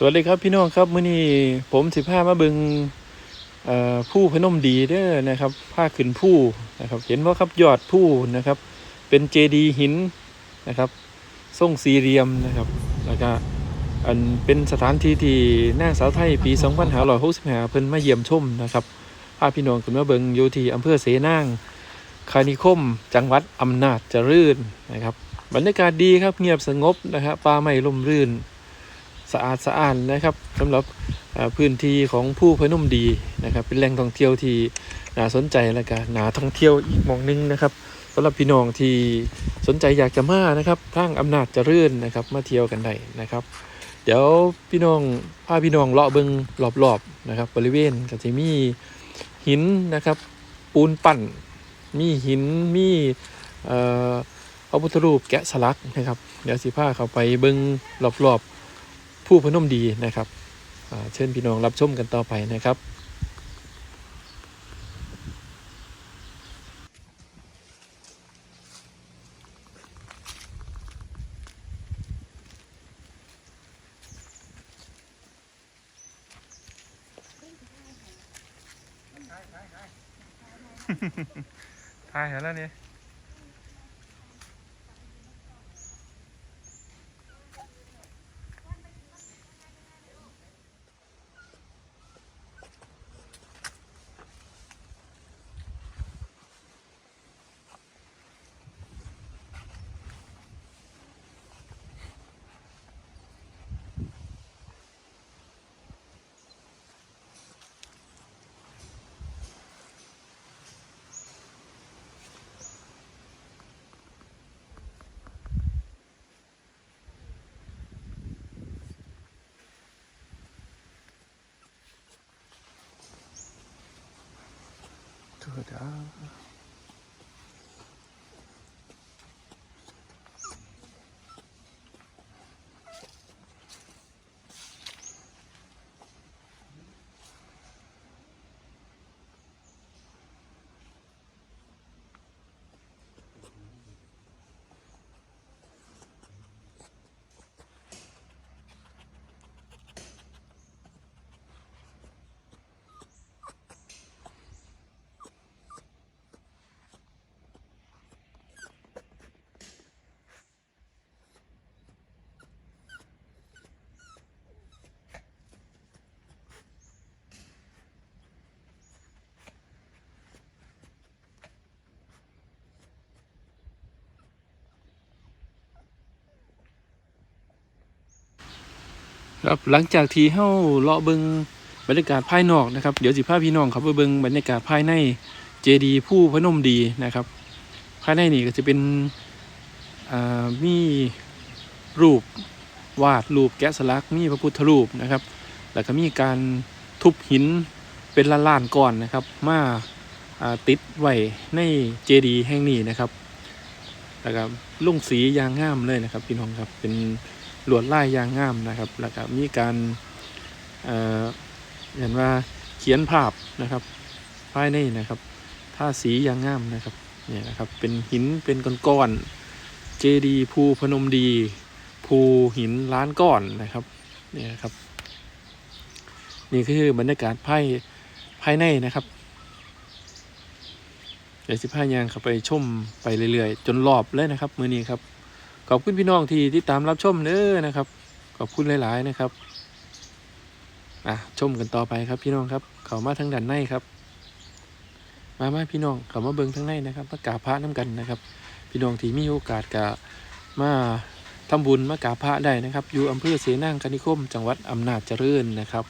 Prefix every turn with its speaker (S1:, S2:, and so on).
S1: สวัสดีครับพี่น้องครับมื้อนี้ผมสิพามาเบิงผู้พนมดีเด้อนะครับผ้าขึ้นผู้นะครับ เห็นว่าครับยอดผู้นะครับ เป็นเจดีหินนะครับทรงสี่เหลี่ยมนะครับแล้วก็อันเป็นสถานที่ที่นางสาวไทยปี2565เพิ่นมาเยี่ยมชมนะครับพาพี่น้องขึ้นมาเบิงอยู่ที่อำเภอเสนางคานิคม จังหวัดอำนาจเจริญนะครับ บรรยากาศดีครับเงียบสงบนะครับป่าไม้ร่มรื่น สะอาดสะอ้านนะครับสำหรับพื้นที่ของผู้พนุ่มดีนะครับ เป็นแหล่งท่องเที่ยวที่น่าสนใจและก็น่าท่องเที่ยวอีกมองหนึงนะครับสำหรับพี่น้องที่สนใจอยากจะมานะครับทางอำนาจเจริญนนะครับมาเที่ยวกันได้นะครับ เดี๋ยวพี่น้องพาพี่น้องเลาะเบิงรอบๆนะครับ บริเวณก็จะมีหินนะครับ ปูนปั่น มีหินมีเอ่อพระพุทธรูปแกะสลักนะครับ เดี๋ยวสิพาเขาไปเบิงรอบๆ ผู้พนมดีนะครับเชิญพี่น้องรับชมกันต่อไปนะครับทายแล้วนี่ ถูก ครับหลังจากที่เฮาเลาะเบิงบรรยากาศภายนอกนะครับเดี๋ยวสิพาพี่น้องครับไปเบิงบรรยากาศภายในเจดีผู้พนมดีนะครับ ภายในนี่ก็จะเป็นมีรูปวาดรูปแกะสลักมีพระพุทธรูปนะครับ แล้วก็มีการทุบหินเป็นล้านๆก้อนนะครับมาาติดไว้ในเจดีแห่งนี้นะครับแล้วก็ลุ่งสียางงามเลยนะครับ พี่น้องครับเป็น ลวดลายยางงามนะครับ แล้วก็มีการเอ่อเห็นว่าเขียนภาพนะครับภายในนะครับท่าสียางงามนะครับเนี่ยนะครับเป็นหินเป็นก้อนๆเจดีภูพนมดีภูหินล้านก้อนนะครับเนี่ยครับ นี่คือบรรยากาศภายภายในนะครับเดี๋ยวสิพายางเข้าไปชมไปเรื่อยๆ จนรอบเลยนะครับ มือนี้ครับ ขอบคุณพี่น้องที่ติดตามรับชมเด้อนะครับ ขอบคุณหลาย ๆ นะครับอะชมกันต่อไปครับพี่น้องครับ เขามาทางด้านในครับ มามาพี่น้องเขามาเบิงทางในนะครับมากราบพระน้ำกันนะครับ พี่น้องที่มีโอกาสกะมาทำบุญมากราบพระได้นะครับ อยู่อำเภอเสนางคณิคม จังหวัดอำนาจเจริญนะครับ